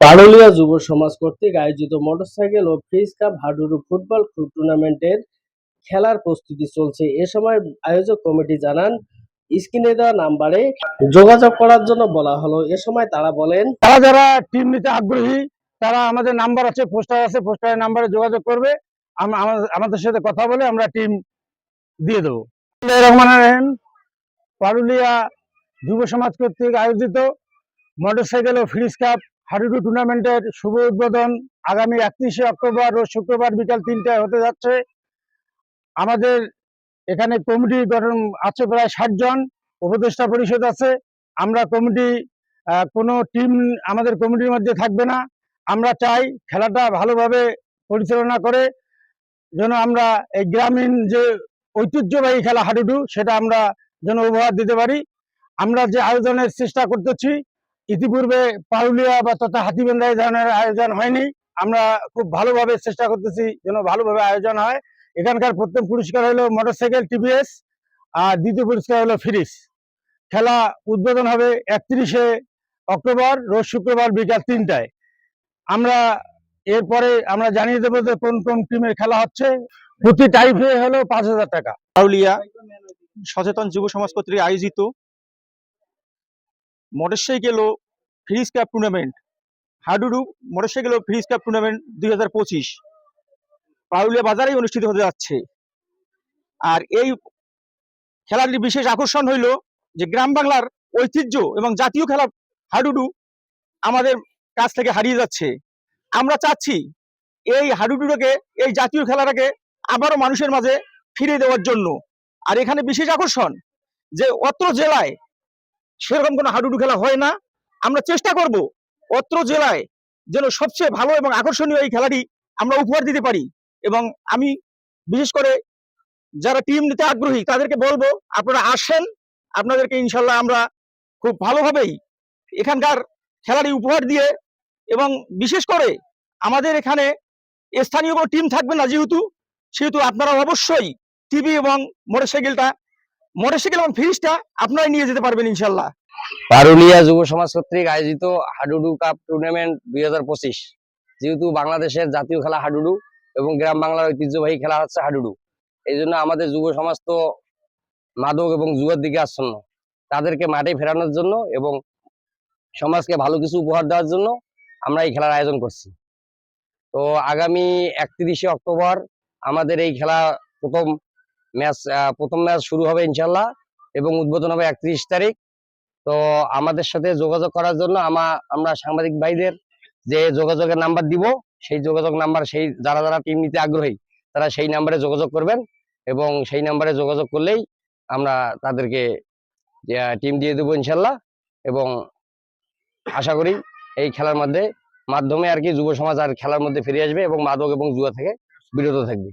পারুলিয়া যুব সমাজ কর্তৃক আয়োজিত মোটরসাইকেল ও ফ্রিজ কাপ হাডুডু ফুটবল টুর্নামেন্টের খেলার প্রস্তুতি চলছে। এ সময় আয়োজক কমিটি জানান, স্ক্রিনে দেওয়া নাম্বারে যোগাযোগ করার জন্য বলা হলো। এ সময় তারা বলেন, তারা যারা টিম নিতে আগ্রহী, তারা আমাদের নাম্বার আছে, পোস্টার আছে, পোস্টারের নাম্বারে যোগাযোগ করবে। আমাদের সাথে কথা বলে আমরা টিম দিয়ে দেবো। রহমান রহিম। পারুলিয়া যুব সমাজ কর্তৃক আয়োজিত মোটরসাইকেল ও ফ্রিজ কাপ হাডুডু টুর্নামেন্টের শুভ উদ্বোধন আগামী একত্রিশে অক্টোবর ও শুক্রবার বিকাল তিনটায় হতে যাচ্ছে। আমাদের এখানে কমিটি গঠন আছে প্রায় ষাট জন, উপদেষ্টা পরিষদ আছে। আমরা কমিটি কোনো টিম আমাদের কমিটির মধ্যে থাকবে না। আমরা চাই খেলাটা ভালোভাবে পরিচালনা করে যেন আমরা এই গ্রামীণ যে ঐতিহ্যবাহী খেলা হাডুডু, সেটা আমরা যেন উপহার দিতে পারি। আমরা যে আয়োজনের চেষ্টা করতেছি ইতিপূর্বে পাউলিয়া বা তথা হাতিবান্ধায় ধরনের আয়োজন হয়নি। আমরা খুব ভালোভাবে চেষ্টা করতেছি যেন ভালোভাবে আয়োজন হয়। এখানকার প্রথম পুরস্কার হলো মোটরসাইকেল টিভিএস, আর দ্বিতীয় পুরস্কার হলো ফ্রিজ খেলা উদ্বোধন হবে একত্রিশে অক্টোবর, রোজ শুক্রবার বিকাল তিনটায়। আমরা এরপরে আমরা জানিয়ে দেবো যে কোন কোন টিমের খেলা হচ্ছে। প্রতি টাইপে হলো পাঁচ হাজার টাকা। পাউলিয়া সচেতন যুব সমাজ কর্তৃক আয়োজিত মোটরসাইকেল ও ফ্রিজ কাপ টুর্নামেন্ট হাডুডু মোটরসাইকেল ও ফ্রিজ কাপ টুর্নামেন্ট দুই হাজার পঁচিশ। পারুলিয়া বাজারেই অনুষ্ঠিত হতে যাচ্ছে। আর এই খেলাটির বিশেষ আকর্ষণ হইল যে গ্রাম বাংলার ঐতিহ্য এবং জাতীয় খেলা হাডুডু আমাদের কাছ থেকে হারিয়ে যাচ্ছে। আমরা চাচ্ছি এই হাডুডুটাকে, এই জাতীয় খেলাটাকে আবারও মানুষের মাঝে ফিরে দেওয়ার জন্য। আর এখানে বিশেষ আকর্ষণ যে অত্র জেলায় সেরকম কোনো হাডুডু খেলা হয় না। আমরা চেষ্টা করব অত্র জেলায় যেন সবচেয়ে ভালো এবং আকর্ষণীয় এই খেলাটি আমরা উপহার দিতে পারি এবং আমি বিশেষ করে যারা টিম নিতে আগ্রহী তাদেরকে বলব, আপনারা আসেন, আপনাদেরকে ইনশাল্লাহ আমরা খুব ভালোভাবেই এখানকার খেলাটি উপহার দিয়ে এবং বিশেষ করে আমাদের এখানে স্থানীয় কোনো টিম থাকবে না যেহেতু, সেহেতু আপনারা অবশ্যই টিভি এবং মোটরসাইকেলটা মোটরসাইকেল এবং ফ্রিজটা আপনারাই নিয়ে যেতে পারবেন ইনশাল্লাহ পারুলিয়া যুব সমাজ কর্তৃক আয়োজিত হাডুডু কাপ টুর্নামেন্ট দুই হাজার পঁচিশ। যেহেতু বাংলাদেশের জাতীয় খেলা হাডুডু এবং গ্রাম বাংলার ঐতিহ্যবাহী খেলা হচ্ছে হাডুডু। এই জন্য আমাদের যুব সমাজ তো মাদক এবং যুগের দিকে আসন্ন। তাদেরকে মাঠে ফেরানোর জন্য এবং সমাজকে ভালো কিছু উপহার দেওয়ার জন্য আমরা এই খেলার আয়োজন করছি। তো আগামী একত্রিশে অক্টোবর আমাদের এই খেলা প্রথম ম্যাচ প্রথম ম্যাচ শুরু হবে ইনশাল্লাহ এবং উদ্বোধন হবে একত্রিশ তারিখ। তো আমাদের সাথে যোগাযোগ করার জন্য আমা, আমরা সাংবাদিক ভাইদের যে যোগাযোগের নাম্বার দিব, সেই যোগাযোগ নাম্বার, সেই যারা যারা টিম নিতে আগ্রহী, তারা সেই নাম্বারে যোগাযোগ করবেন এবং সেই নাম্বারে যোগাযোগ করলেই আমরা তাদেরকে টিম দিয়ে দেবো ইনশাল্লাহ এবং আশা করি এই খেলার মধ্যে মাধ্যমে আর কি যুব সমাজ আর খেলার মধ্যে ফিরে আসবে এবং মাদক এবং জুয়া থেকে বিরত থাকবে।